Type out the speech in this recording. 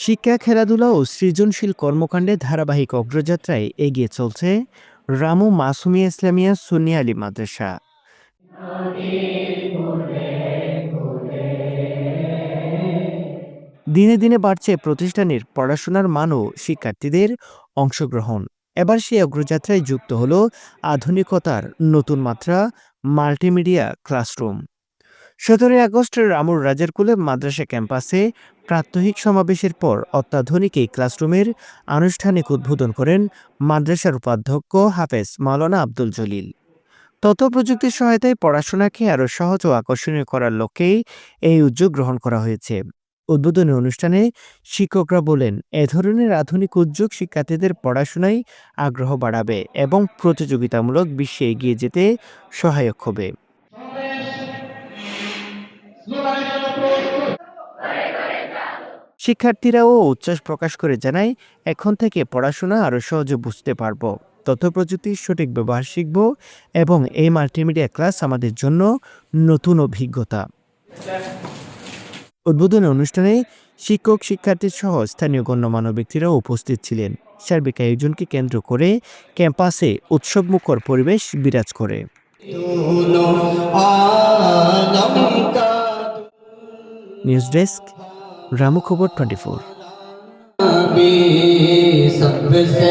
শিক্ষা, খেলাধুলা ও সৃজনশীল কর্মকাণ্ডে ধারাবাহিক অগ্রযাত্রায় এগিয়ে চলছে রামু মাসুমিয়া ইসলামিয়া সুন্নি আলী মাদ্রাসা। দিনে দিনে বাড়ছে প্রতিষ্ঠানের পড়াশোনার মান ও শিক্ষার্থীদের অংশগ্রহণ। এবার সেই অগ্রযাত্রায় যুক্ত হল আধুনিকতার নতুন মাত্রা মাল্টিমিডিয়া ক্লাসরুম সতেরোই আগস্ট রামুর রাজারকুলে মাদ্রাসা ক্যাম্পাসে প্রাত্যহিক সমাবেশের পর অত্যাধুনিক এই ক্লাসরুমের আনুষ্ঠানিক উদ্বোধন করেন মাদ্রাসার উপাধ্যক্ষ হাফেজ মাওলানা আব্দুল জলিল। তথ্য প্রযুক্তির সহায়তায় পড়াশোনাকে আরও সহজ ও আকর্ষণীয় করার লক্ষ্যেই এই উদ্যোগ গ্রহণ করা হয়েছে। উদ্বোধনী অনুষ্ঠানে শিক্ষকরা বলেন, এ ধরনের আধুনিক উদ্যোগ শিক্ষার্থীদের পড়াশোনায় আগ্রহ বাড়াবে এবং প্রতিযোগিতামূলক বিশ্বে এগিয়ে যেতে সহায়ক হবে। শিক্ষার্থীরাও উচ্ছ্বাস প্রকাশ করে জানায়, এখন থেকে পড়াশোনা আরও সহজে বুঝতে পারব। তথ্য প্রযুক্তির সঠিক ব্যবহার শিখব এবং এই মাল্টিমিডিয়া ক্লাস আমাদের জন্য নতুন অভিজ্ঞতা। উদ্বোধনী অনুষ্ঠানে শিক্ষক শিক্ষার্থী সহ স্থানীয় গণ্যমান্য ব্যক্তিরাও উপস্থিত ছিলেন। সার্বিক আয়োজনকে কেন্দ্র করে ক্যাম্পাসে উৎসবমুখর পরিবেশ বিরাজ করে। নিউজ ডেস্ক রামু খবর টোয়েন্টি ফোর। सबसे